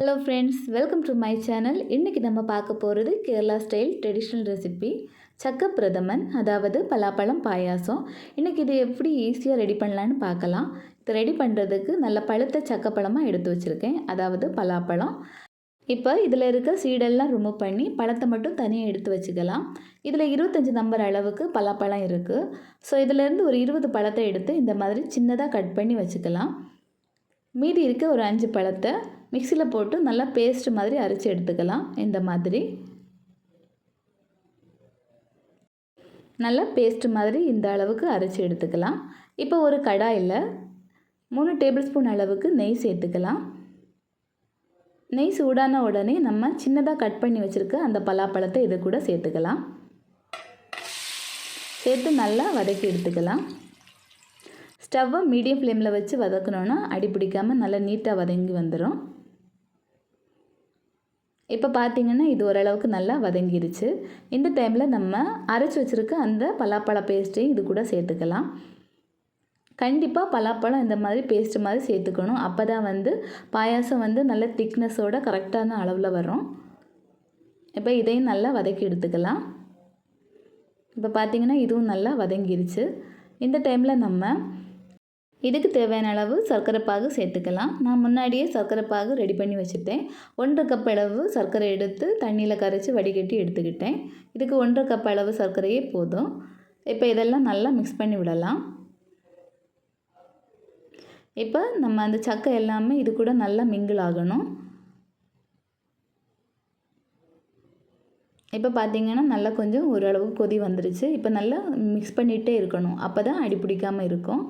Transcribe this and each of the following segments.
Hello friends welcome to my channel இன்றைக்கி நம்ம பார்க்க போகிறது கேரளா ஸ்டைல் ட்ரெடிஷ்னல் ரெசிபி சக்க பிரதமன் அதாவது பலாப்பழம் பாயாசம். இன்றைக்கி இது எப்படி ஈஸியாக ரெடி பண்ணலான்னு பார்க்கலாம். இது ரெடி பண்ணுறதுக்கு நல்ல பழுத்த சக்கப்பழமாக எடுத்து வச்சுருக்கேன். அதாவது பலாப்பழம். இப்போ இதில் இருக்க சீடெல்லாம் ரிமூவ் பண்ணி பழத்தை மட்டும் தனியாக எடுத்து வச்சுக்கலாம். இதில் இருபத்தஞ்சி நம்பர் அளவுக்கு பலாப்பழம் இருக்குது ஸோ இதிலேருந்து ஒரு இருபது பழத்தை எடுத்து இந்த மாதிரி சின்னதாக கட் பண்ணி வச்சுக்கலாம். மீதி இருக்க ஒரு அஞ்சு பழத்தை மிக்சியில் போட்டு நல்லா பேஸ்ட் மாதிரி அரைச்சி எடுத்துக்கலாம். இந்த மாதிரி. நல்லா பேஸ்ட் மாதிரி இந்த அளவுக்கு அரைச்சி எடுத்துக்கலாம். இப்போ ஒரு கடாயில் மூணு டேபிள் ஸ்பூன் அளவுக்கு நெய் சேர்த்துக்கலாம். நெய் சூடான உடனே நம்ம சின்னதாக கட் பண்ணி வச்சுருக்க அந்த பலாப்பழத்தை இதை கூட சேர்த்துக்கலாம். சேர்த்து நல்லா வதக்கி எடுத்துக்கலாம். ஸ்டவ்வை மீடியம் ஃப்ளேமில் வச்சு வதக்கணுன்னா அடி பிடிக்காமல் நல்லா நீட்டாக வதங்கி வந்துடும் இப்போ பார்த்திங்கன்னா இது ஓரளவுக்கு நல்லா வதங்கிருச்சு. இந்த டைமில் நம்ம அரைச்சி வச்சுருக்க அந்த பலாப்பழ பேஸ்ட்டையும் இது கூட சேர்த்துக்கலாம். கண்டிப்பாக பலாப்பழம் இந்த மாதிரி பேஸ்ட் மாதிரி சேர்த்துக்கணும். அப்போ தான் வந்து பாயாசம் வந்து நல்ல திக்னஸோட கரெக்டான அளவில் வரும். இப்போ இதையும் நல்லா வதக்கி எடுத்துக்கலாம். இப்போ பார்த்திங்கன்னா இதுவும் நல்லா வதங்கிருச்சு. இந்த டைமில் நம்ம இதுக்கு தேவையான அளவு சர்க்கரை பாகு சேர்த்துக்கலாம். நான் முன்னாடியே சர்க்கரை பாகு ரெடி பண்ணி வச்சுட்டேன். ஒன்றரை கப் அளவு சர்க்கரை எடுத்து தண்ணியில் கரைச்சி வடிகட்டி எடுத்துக்கிட்டேன். இதுக்கு ஒன்றரை கப் அளவு சர்க்கரையே போதும். இப்போ இதெல்லாம் நல்லா மிக்ஸ் பண்ணி விடலாம். இப்போ நம்ம அந்த சக்கை எல்லாமே இது கூட நல்லா மிங்கிள் ஆகணும். இப்போ பார்த்திங்கன்னா நல்லா கொஞ்சம் ஓரளவு கொதி வந்துருச்சு. இப்போ நல்லா மிக்ஸ் பண்ணிகிட்டே இருக்கணும். அப்போ தான் அடி பிடிக்காமல் இருக்கும்.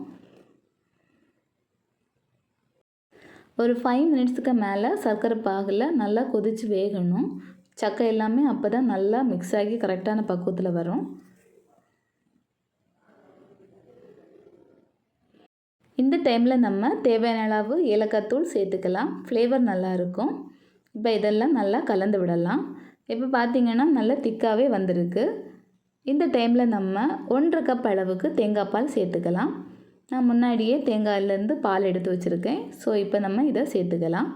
ஒரு ஃபைவ் மினிட்ஸுக்கு மேலே சர்க்கரை பாகில் நல்லா கொதித்து வேகணும். சக்கை எல்லாமே அப்போ தான் நல்லா மிக்ஸ் ஆகி கரெக்டான பக்குவத்தில் வரும். இந்த டைமில் நம்ம தேவையான அளவு ஏலக்காய் சேர்த்துக்கலாம். ஃப்ளேவர் நல்லாயிருக்கும் இப்போ இதெல்லாம் நல்லா கலந்து விடலாம். இப்போ பார்த்திங்கன்னா நல்லா திக்காகவே வந்திருக்கு. இந்த டைமில் நம்ம ஒன்றரை கப் அளவுக்கு தேங்காய் பால் சேர்த்துக்கலாம். நான் முன்னாடியே தேங்காயிலேருந்து பால் எடுத்து வச்சுருக்கேன். ஸோ இப்போ நம்ம இதை சேர்த்துக்கலாம்.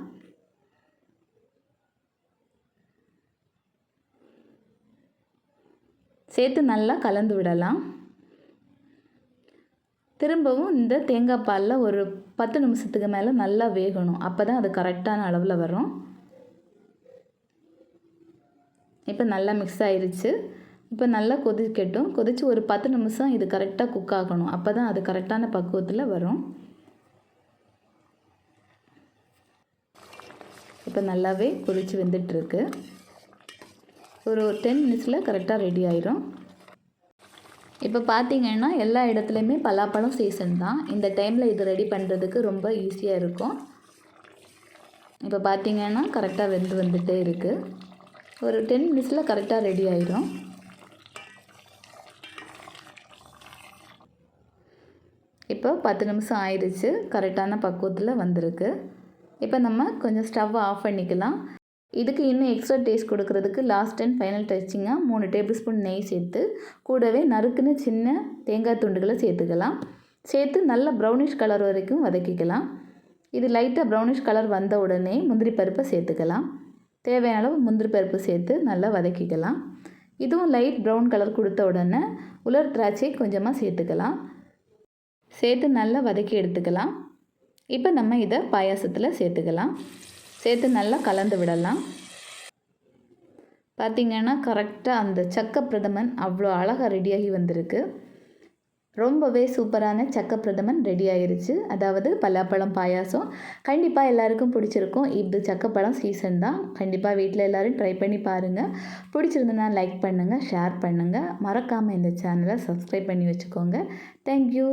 சேர்த்து நல்லா கலந்து விடலாம். திரும்பவும் இந்த தேங்காய் பாலில் ஒரு பத்து நிமிஷத்துக்கு மேலே நல்லா வேகணும். அப்போ தான் அது கரெக்டான அளவில் வரும். இப்போ நல்லா மிக்ஸ் ஆயிடுச்சு இப்போ நல்லா கொதிக்கட்டும். கொதித்து ஒரு பத்து நிமிஷம் இது கரெக்டாக குக் ஆகணும். அப்போ தான் அது கரெக்டான பக்குவத்தில் வரும். இப்போ நல்லாவே கொதித்து வெந்துட்டுருக்கு. ஒரு டென் மினிட்ஸில் கரெக்டாக ரெடி ஆயிரும். இப்போ பார்த்தீங்கன்னா எல்லா இடத்துலையுமே பலாப்பழம் சீசன் தான். இந்த டைமில் இது ரெடி பண்ணுறதுக்கு ரொம்ப ஈஸியாக இருக்கும். இப்போ பார்த்தீங்கன்னா கரெக்டாக வெந்து வந்துகிட்டே இருக்குது ஒரு டென் மினிட்ஸில் கரெக்டாக ரெடி ஆயிரும். இப்போ பத்து நிமிஷம் ஆயிடுச்சு. கரெக்டான பக்குவத்தில் வந்திருக்கு. இப்போ நம்ம கொஞ்சம் ஸ்டவ்வை ஆஃப் பண்ணிக்கலாம். இதுக்கு இன்னும் எக்ஸ்ட்ரா டேஸ்ட் கொடுக்கறதுக்கு லாஸ்ட் அண்ட் ஃபைனல் டச்சிங்காக மூணு டேபிள் ஸ்பூன் நெய் சேர்த்து கூடவே நறுக்குன்னு சின்ன தேங்காய் துண்டுகளை சேர்த்துக்கலாம். சேர்த்து நல்ல ப்ரௌனிஷ் கலர் வரைக்கும் வதக்கிக்கலாம். இது லைட்டாக ப்ரௌனிஷ் கலர் வந்த உடனே முந்திரி பருப்பை சேர்த்துக்கலாம். தேவையான அளவு முந்திரி பருப்பு சேர்த்து நல்லா வதக்கிக்கலாம். இதுவும் லைட் ப்ரௌன் கலர் கொடுத்த உடனே உலர் திராட்சை கொஞ்சமாக சேர்த்துக்கலாம். சேர்த்து நல்லா வதக்கி எடுத்துக்கலாம். இப்போ நம்ம இதை பாயாசத்தில் சேர்த்துக்கலாம். சேர்த்து நல்லா கலந்து விடலாம். பார்த்திங்கன்னா கரெக்டாக அந்த சக்க பிரதமன் அவ்வளோ அழகாக ரெடியாகி வந்திருக்கு. ரொம்பவே சூப்பரான சக்க பிரதமன் ரெடி ஆயிருச்சு. அதாவது பலாப்பழம் பாயாசம். கண்டிப்பாக எல்லாருக்கும் பிடிச்சிருக்கும். இது சக்கப்பழம் சீசன் தான். கண்டிப்பாக வீட்டில் எல்லோரும் ட்ரை பண்ணி பாருங்கள் பிடிச்சிருந்தனா லைக் பண்ணுங்கள் ஷேர் பண்ணுங்கள் மறக்காமல் இந்த சேனலை சப்ஸ்கிரைப் பண்ணி வச்சுக்கோங்க. தேங்க்யூ